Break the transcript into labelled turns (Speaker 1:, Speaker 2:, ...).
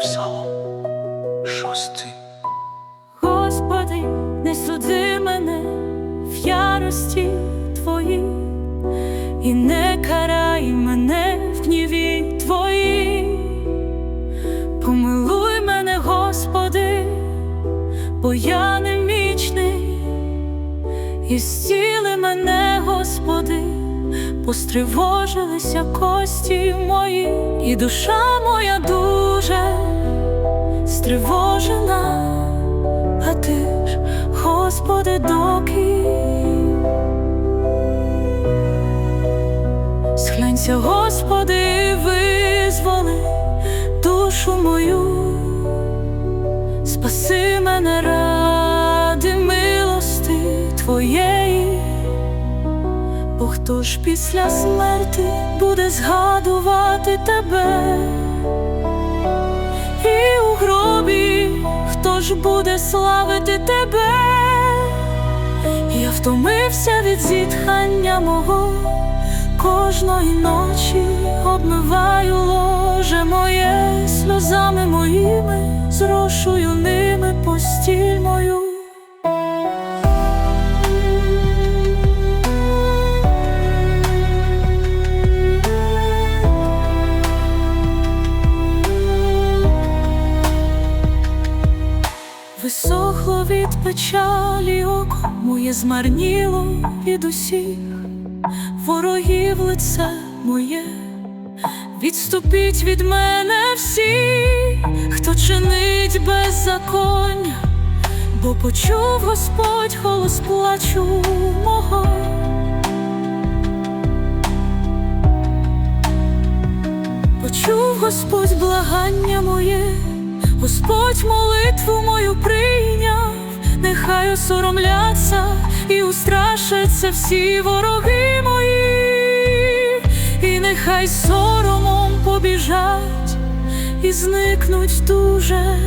Speaker 1: Псалом шостий. Господи, не суди мене в ярості Твої, і не карай мене в гніві Твої, помилуй мене, Господи, бо я немічний, і зціли мене, Господи, постривожилися кості мої, і душа моя дуже стривожена, а ти ж, Господи, доки. Схлянься, Господи, визволи душу мою, спаси мене ради милости Твоєї, бо хто ж після смерти буде згадувати тебе, і у гробі хто ж буде славити тебе? Я втомився від зітхання мого, кожної ночі обмиваю ложе моє сльозами моїми, зрошую ними постіль мою. Висохло від печалі око, моє змарніло від усіх. Ворогів лице моє, відступіть від мене всі, хто чинить беззаконня, бо почув Господь голос плачу мого. Почув Господь благання Господь молитву мою прийняв, нехай осоромляться і устрашаться всі вороги мої, і нехай соромом побіжать і зникнуть дуже